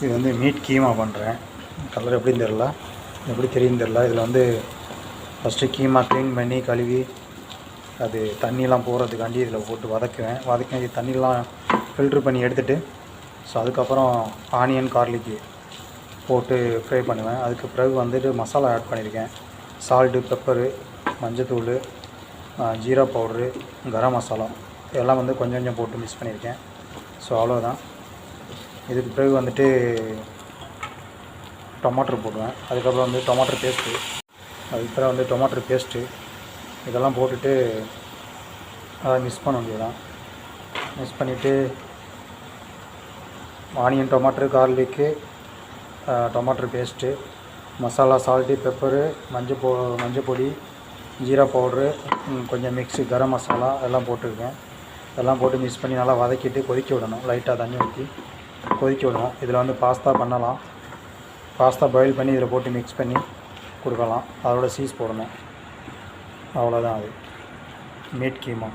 இது வந்து மீட் கீமா பண்ணுறேன் கலர் எப்படின்னு தெரில எப்படி தெரியும் தெரில இதில் வந்து ஃபஸ்ட்டு கீமா க்ளீன் பண்ணி கழுவி அது தண்ணியெலாம் போகிறதுக்காண்டி இதில் போட்டு வதக்குவேன். வதக்கி இது தண்ணியெலாம் ஃபில்ட்ரு பண்ணி எடுத்துகிட்டு ஸோ அதுக்கப்புறம் ஆனியன் கார்லிக்கு போட்டு ஃப்ரை பண்ணுவேன். அதுக்கு பிறகு வந்துட்டு மசாலா ஆட் பண்ணியிருக்கேன் சால்ட்டு பெப்பரு மஞ்சத்தூள் ஜீரா பவுட்ரு கரம் மசாலா இதெல்லாம் வந்து கொஞ்சம் கொஞ்சம் போட்டு மிக்ஸ் பண்ணியிருக்கேன் ஸோ அவ்வளோதான் இதுக்கு பிறகு வந்துட்டு டொமாட்டோ போடுவேன். அதுக்கப்புறம் வந்து டொமாட்டோ பேஸ்ட்டு. அதுக்கு பிறகு வந்து டொமாட்டோ பேஸ்ட்டு. இதெல்லாம் போட்டுட்டு அதை மிக்ஸ் பண்ண வேண்டியதுதான். மிக்ஸ் பண்ணிவிட்டு onion tomato garlic tomato paste masala salt pepper மஞ்சள் பொ மஞ்சள் பொடி ஜீரா பவுட்ரு கொஞ்சம் மிக்ஸு கரம் மசாலா எல்லாம் போட்டிருக்கேன். இதெல்லாம் போட்டு மிக்ஸ் பண்ணி நல்லா வதக்கிட்டு கொதிக்க விடணும். லைட்டாக தண்ணி ஊற்றி கொதிக்க விடணும் இதில் வந்து பாஸ்தா பண்ணலாம். பாஸ்தா பாயில் பண்ணி இதில் போட்டு மிக்ஸ் பண்ணி கொடுக்கலாம். அதோட சீஸ் போடணும். அவ்வளோதான் அது. மீட் கீமா